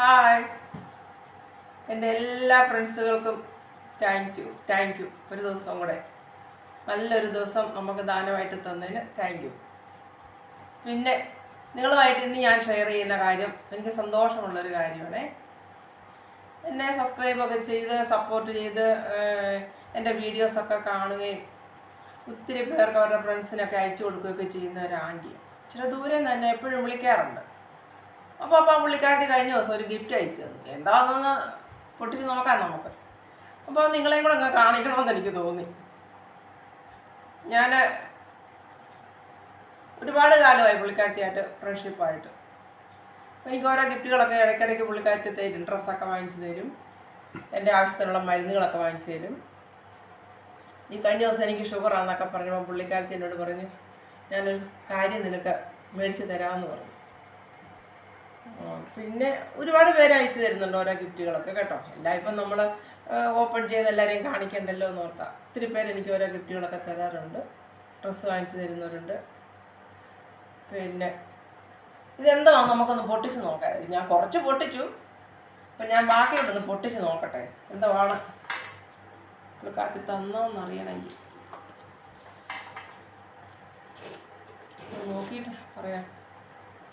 Hi എന്റെ എല്ലാ ഫ്രണ്ട്സുകൾക്കും താങ്ക് യു താങ്ക് യു ഒരു ദിവസം കൂടെ. നല്ലൊരു ദിവസം നമുക്ക് ദാനമായിട്ട് തന്നതിന് താങ്ക് യു പിന്നെ നിങ്ങളുമായിട്ട് ഇന്ന് ഞാൻ ഷെയർ ചെയ്യുന്ന കാര്യം എനിക്ക് സന്തോഷമുള്ളൊരു കാര്യമാണ്. എന്നെ സബ്സ്ക്രൈബൊക്കെ ചെയ്ത് സപ്പോർട്ട് ചെയ്ത് എന്റെ വീഡിയോസൊക്കെ കാണുകയും ഒത്തിരി പേർക്ക് അവരുടെ ഫ്രണ്ട്സിനൊക്കെ അയച്ചു കൊടുക്കുകയൊക്കെ ചെയ്യുന്ന ഒരു ആന്റി ദൂരെ തന്നെ എപ്പോഴും വിളിക്കാറുണ്ട്. അപ്പോൾ അപ്പോൾ പുള്ളിക്കാരത്തി കഴിഞ്ഞ ദിവസം ഒരു ഗിഫ്റ്റ് അയച്ചു എന്താണെന്ന് പൊട്ടിച്ച് നോക്കാം നമുക്ക്. അപ്പോൾ നിങ്ങളെയും കൂടെ അങ്ങ് കാണിക്കണമെന്ന് എനിക്ക് തോന്നി. ഞാൻ ഒരുപാട് കാലമായി പുള്ളിക്കാരത്തിയായിട്ട് ഫ്രണ്ട്ഷിപ്പായിട്ട് എനിക്ക് ഓരോ ഗിഫ്റ്റുകളൊക്കെ ഇടയ്ക്കിടയ്ക്ക് പുള്ളിക്കാരത്തി തരും. ഡ്രസ്സൊക്കെ വാങ്ങിച്ചു തരും. എന്റെ ആവശ്യത്തിനുള്ള മരുന്നുകളൊക്കെ വാങ്ങിച്ചു തരും. ഈ കഴിഞ്ഞ ദിവസം എനിക്ക് ഷുഗർ ആണെന്നൊക്കെ പറഞ്ഞപ്പോൾ പുള്ളിക്കാരത്തി എന്നോട് പറഞ്ഞു ഞാനൊരു കാര്യം നിനക്ക് മേടിച്ച് തരാമെന്ന് പറഞ്ഞു. പിന്നെ ഒരുപാട് പേര് അയച്ചു തരുന്നുണ്ട് ഓരോ ഗിഫ്റ്റുകളൊക്കെ കേട്ടോ. എല്ലാം ഇപ്പം നമ്മൾ ഓപ്പൺ ചെയ്ത് എല്ലാവരെയും കാണിക്കണ്ടല്ലോ എന്ന് ഓർത്താം ഒത്തിരി പേര് എനിക്ക് ഓരോ ഗിഫ്റ്റുകളൊക്കെ തരാറുണ്ട്. ഡ്രസ്സ് വാങ്ങിച്ചു തരുന്നവരുണ്ട്. പിന്നെ ഇതെന്തോ നമുക്കൊന്ന് പൊട്ടിച്ച് നോക്കാം ഞാൻ കുറച്ച് പൊട്ടിച്ചു. അപ്പം ഞാൻ ബാക്കിയുള്ളതൊന്ന് പൊട്ടിച്ച് നോക്കട്ടെ. എന്തോ ആണ്. കാത്തി തന്നോന്ന് അറിയണമെങ്കിൽ ഒന്ന് നോക്കിയിട്ട് പറയാം.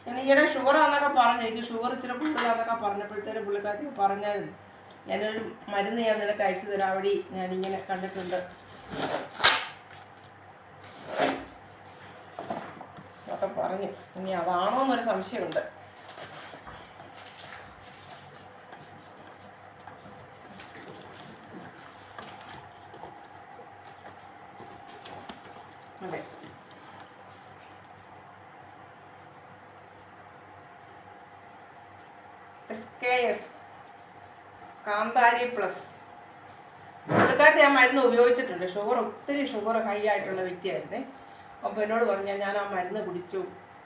ഈയിടെ ഷുഗർ ആണെന്നൊക്കെ പറഞ്ഞു എനിക്ക് ഷുഗർ ഇച്ചിരി കൂടുതലാന്നൊക്കെ പറഞ്ഞപ്പോഴത്തേനും പുള്ളിക്കാരത്തി പറഞ്ഞായിരുന്നു. ഞാനൊരു മരുന്ന് ഞാൻ നിനക്ക് അയച്ചു തരാം. അവിടെ ഞാനിങ്ങനെ കണ്ടിട്ടുണ്ട്. ഒക്കെ പറഞ്ഞു. ഇനി അതാണോ എന്നൊരു സംശയമുണ്ട്. അതെ. S K S. Kanthari plus. പുള്ളിക്കാരത്തെ ഞാൻ മരുന്ന് ഉപയോഗിച്ചിട്ടുണ്ട്. ഷുഗർ ഒത്തിരി ഷുഗർ ഹൈ ആയിട്ടുള്ള വ്യക്തിയായിരുന്നേ. അപ്പോൾ എന്നോട് പറഞ്ഞാൽ ഞാൻ ആ മരുന്ന് കുടിച്ചു.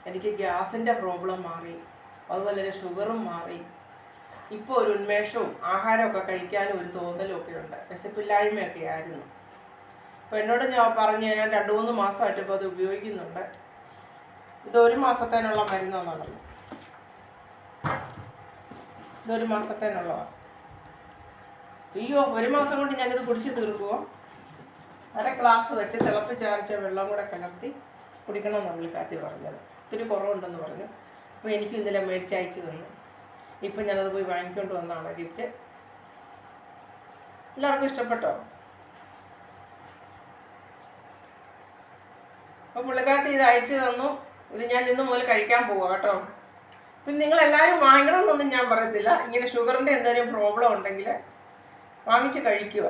എനിക്ക് ഗ്യാസിന്റെ പ്രോബ്ലം മാറി. അതുപോലെ തന്നെ ഷുഗറും മാറി. ഇപ്പോൾ ഒരു ഉന്മേഷവും ആഹാരമൊക്കെ കഴിക്കാനും ഒരു തോന്നലും ഒക്കെ ഉണ്ട്. വിശപ്പില്ലായ്മയൊക്കെ ആയിരുന്നു. അപ്പോൾ എന്നോട് ഞാൻ പറഞ്ഞു ഞാൻ രണ്ട് മൂന്ന് മാസമായിട്ട് ഇപ്പോൾ അത് ഉപയോഗിക്കുന്നുണ്ട്. ഇത് ഒരു മാസത്തേനുള്ള മരുന്നാണെന്ന് ഇതൊരു മാസത്തേനുള്ളതാണ് അയ്യോ ഒരു മാസം കൊണ്ട് ഞാനിത് കുടിച്ച് തീർക്കുമോ അര ഗ്ലാസ് വെച്ച് തിളപ്പിച്ചാർച്ച വെള്ളം കൂടെ കലർത്തി കുടിക്കണമെന്നാണ് വിളിക്കാത്തി പറഞ്ഞത്. ഒത്തിരി കുറവുണ്ടെന്ന് പറഞ്ഞു. അപ്പോൾ എനിക്കും ഇന്നലെ മേടിച്ച് അയച്ചു തന്നു. ഇപ്പം ഞാനത് പോയി വാങ്ങിക്കൊണ്ട് വന്നതാണ് ഗിഫ്റ്റ് എല്ലാവർക്കും ഇഷ്ടപ്പെട്ടോ? അപ്പോൾ പുള്ളിക്കാരത്തി ഇത് അയച്ചു തന്നു. ഇത് ഞാൻ ഇന്ന് മുതൽ കഴിക്കാൻ പോവാം കേട്ടോ. പിന്നെ നിങ്ങൾ എല്ലാവരും വാങ്ങണമെന്നൊന്നും ഞാൻ പറയത്തില്ല. ഇങ്ങനെ ഷുഗറിന്റെ എന്തെങ്കിലും പ്രോബ്ലം ഉണ്ടെങ്കിൽ വാങ്ങിച്ച് കഴിക്കുക.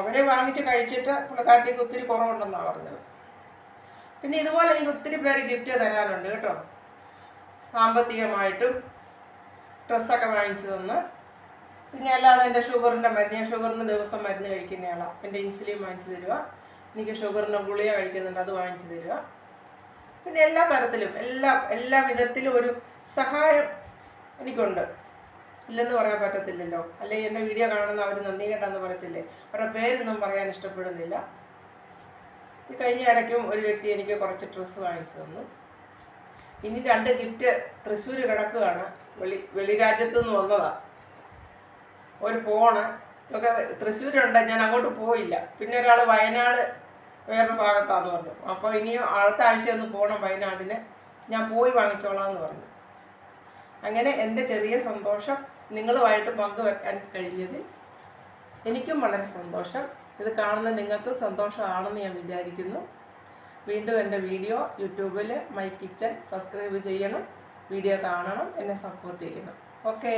അവരെ വാങ്ങിച്ച് കഴിച്ചിട്ട് പുള്ളിക്കാരത്തേക്ക് ഒത്തിരി കുറവുണ്ടെന്നാണ് പറഞ്ഞത്. പിന്നെ ഇതുപോലെ എനിക്ക് ഒത്തിരി പേര് ഗിഫ്റ്റ് തരാനുണ്ട് കേട്ടോ. സാമ്പത്തികമായിട്ടും ഡ്രസ്സൊക്കെ വാങ്ങിച്ചു തന്ന്. പിന്നെ അല്ലാതെ എന്റെ ഷുഗറിന്റെ മരുന്ന് ഞാൻ ഷുഗറിന് ദിവസം മരുന്ന് കഴിക്കുന്നയാളാണ് എന്റെ ഇൻസുലിൻ വാങ്ങിച്ചു തരിക എനിക്ക് ഷുഗറിന്റെ ഗുളിക കഴിക്കുന്നുണ്ട് അത് വാങ്ങിച്ചു തരിക പിന്നെ എല്ലാ തരത്തിലും എല്ലാ എല്ലാ വിധത്തിലും ഒരു സഹായം എനിക്കുണ്ട്. ഇല്ലെന്ന് പറയാൻ പറ്റത്തില്ലല്ലോ. അല്ലെങ്കിൽ എന്റെ വീഡിയോ കാണുന്ന അവർ നന്ദി കേട്ടെന്ന് പറയത്തില്ലേ? അവരുടെ പേരൊന്നും പറയാൻ ഇഷ്ടപ്പെടുന്നില്ല. ഈ കഴിഞ്ഞ ഇടയ്ക്കും ഒരു വ്യക്തി എനിക്ക് കുറച്ച് ഡ്രസ്സ് വാങ്ങിച്ചു തന്നു. ഇനി രണ്ട് ഗിഫ്റ്റ് തൃശ്ശൂർ കിടക്കുകയാണ്. വെളി വെളി രാജ്യത്തു നിന്ന് വന്നതാണ് ഒരു ഫോണ് ഒക്കെ തൃശ്ശൂരുണ്ട്. ഞാൻ അങ്ങോട്ട് പോയില്ല. പിന്നെ ഒരാൾ വയനാട് വേറൊരു ഭാഗത്താന്ന് പറഞ്ഞു. അപ്പോൾ ഇനി അടുത്ത ആഴ്ച ഒന്ന് പോകണം വയനാടിന്. ഞാൻ പോയി വാങ്ങിച്ചോളാം എന്ന് പറഞ്ഞു. അങ്ങനെ എന്റെ ചെറിയ സന്തോഷം നിങ്ങളുമായിട്ട് പങ്കുവെക്കാൻ കഴിഞ്ഞതിൽ എനിക്കും വളരെ സന്തോഷം. ഇത് കാണുന്ന നിങ്ങൾക്കും സന്തോഷമാണെന്ന് ഞാൻ വിചാരിക്കുന്നു. വീണ്ടും എന്റെ വീഡിയോ യൂട്യൂബിൽ മൈ കിച്ചൻ സബ്സ്ക്രൈബ് ചെയ്യണം വീഡിയോ കാണണം എന്നെ സപ്പോർട്ട് ചെയ്യണം. ഓക്കേ.